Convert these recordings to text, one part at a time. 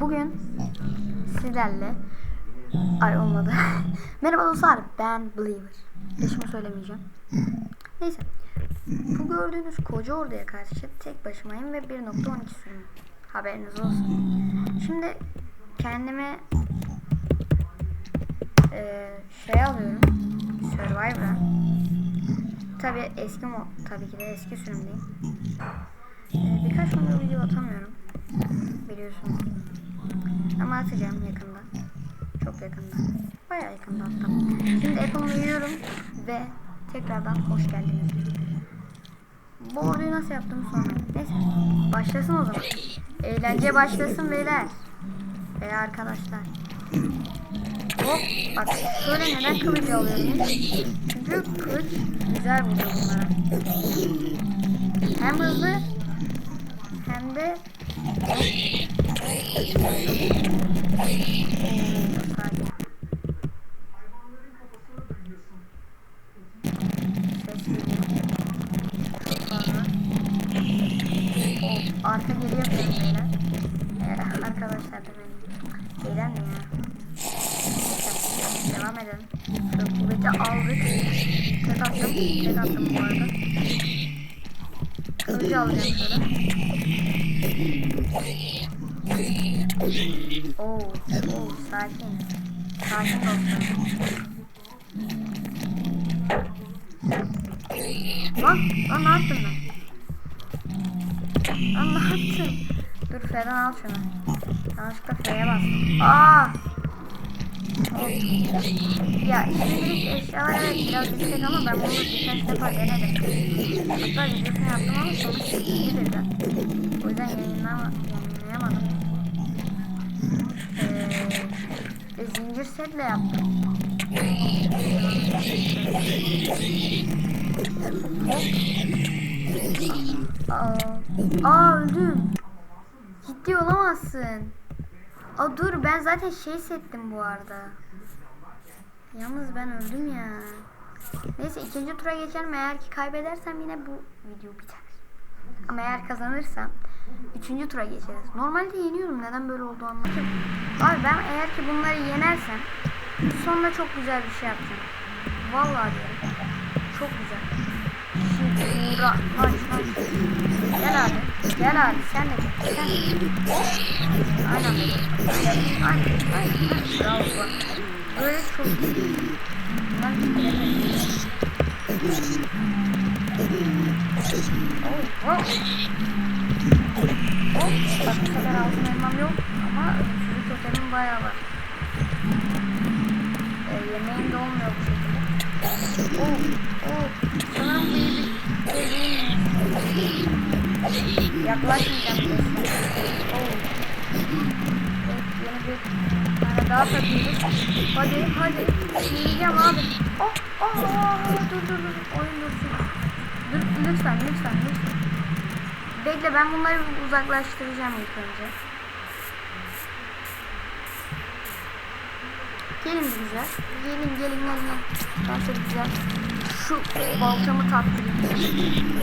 bugün sizlerle Ay olmadı. Merhaba dostlar ben Believer. Yaşımı söylemeyeceğim. Neyse. Bu gördüğünüz koca orduya karşı tek başımayım ve 1.12 sürüm. Haberiniz olsun. Şimdi kendime eee şey alıyorum. Survivor'a. Tabi eski mod. Tabii ki de eski sürümdeyim. Ee, birkaç video atamıyorum. Biliyorsunuz. Ama atacağım yakında. Çok yakında. Bayağı yakında hatta. Şimdi Apple'ımı yiyorum ve tekrardan hoş geldiniz. Bu orduyu nasıl yaptığımı sormayın. Neyse. Başlasın o zaman. Eğlence başlasın beyler. Veya arkadaşlar. Hop. Bak şöyle neden kılıcı alıyorum? Çünkü kılıç güzel vuruyor bunlara. Hem hızlı hem de Geliyor. Arka beyler. Ee, arkadaşlar da. Şeyden mi ya? Devam edelim. Kuvveti aldık. Tek attım. Tek attım bu arada. Kılıcı alacağım şöyle. Oo, oo, sakin. Sakin dostum. Lan, lan ne yaptın ben? Lan ne yaptın? Dur F'den al şunu. Yanlışlıkla F'ye bastım. Aa! Ya şimdilik eşyalar evet biraz yüksek ama ben bunu birkaç defa denedim. Hatta videosunu yaptım ama sonuç iyidir de. O yüzden yayınlayamadım. Ee, zincir setle yaptım. Aa, aa öldüm. Ciddi olamazsın. Aa dur ben zaten şey settim bu arada. Yalnız ben öldüm ya. Neyse ikinci tura geçelim. Eğer ki kaybedersem yine bu video biter. Ama eğer kazanırsam üçüncü tura geçeriz. Normalde yeniyordum. Neden böyle oldu anlamadım. Abi ben eğer ki bunları yenersem sonra çok güzel bir şey yapacağım. Vallahi diyorum. Çok güzel. Şimdi maç. Gel abi. Gel abi. Sen de gel. Sen de. Aynen. Aynen. Aynen. Bravo. Böyle çok iyi. Bunlar oh. Bak bu kadar altın elmam yok ama ölümsüzlük totemim bayağı var. Ee, yemeğim de olmuyor bu şekilde. Oh, oh. Sanırım bu iyi bir şey değil mi? Yaklaşmayacağım resmen. Oh. Evet, yeni bir tane daha takıyoruz. Hadi, hadi. Yiyeceğim abi. Oh, oh, oh, dur, dur, dur. Oyun dursun. Dur, lütfen, lütfen, lütfen. Bekle, ben bunları uzaklaştıracağım ilk önce. Gelin güzel. Gelin, gelin, gelin. Ben şöyle güzel. Şu baltamı taktırayım.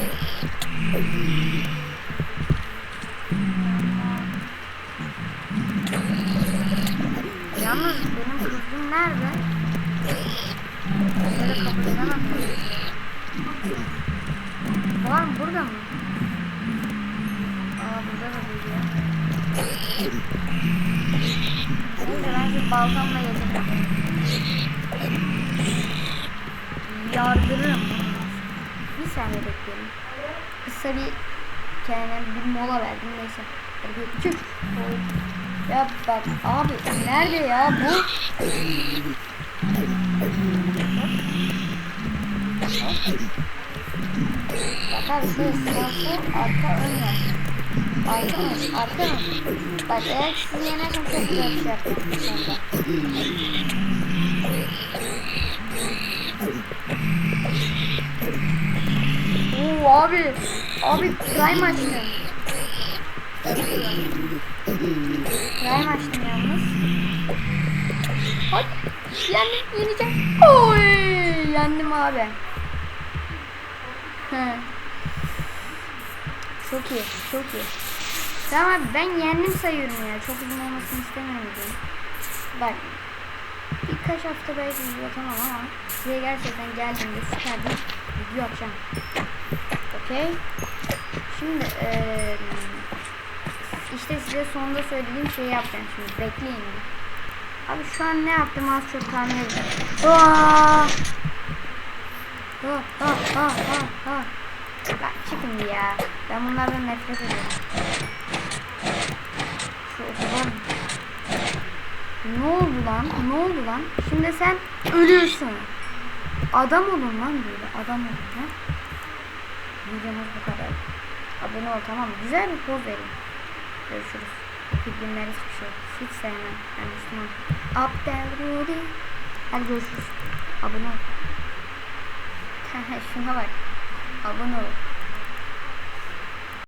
Yalnız benim kızım nerede? Böyle kabul edemem. Var mı? Burada mı? Aa burada da değil ya. Neyse ben şu baltamla yedim. Yardırırım. Bir saniye bekleyelim. Kısa bir kendime bir mola verdim neyse. Bir iki üç. Ya bak abi nerede ya bu? Bak böyle sağ arka ön var. Arka ön, arka ön. Bak eğer. Oo abi. Abi prime açtım. Prime açtım yalnız. Hadi. Yendim, yeneceğim. Oy, yendim abi. Çok iyi, çok iyi. Tamam abi ben yendim sayıyorum ya. Çok uzun olmasını istemiyorum diye. Bak. Birkaç hafta belki video atamam ama size gerçekten geldiğimde bir video atacağım. Okey. Şimdi eee işte size sonunda söylediğim şeyi yapacağım şimdi. Bekleyin. Abi şu an ne yaptım az çok tahmin edin. Ha ha ha ha. Lan çıkın ya. Ben bunlardan nefret ediyorum. Ne oldu lan? Ne oldu lan? Şimdi sen ölüyorsun. Adam olun lan böyle. Adam olun lan. Videomuz bu kadar. Abone ol tamam? Güzel bir poz verin. Görüşürüz. Filmler hiçbir şey. Hiç sevmem. Ben Müslüman. Abdel Rudi. Hadi görüşürüz. Abone ol. Şuna bak. Abone ol.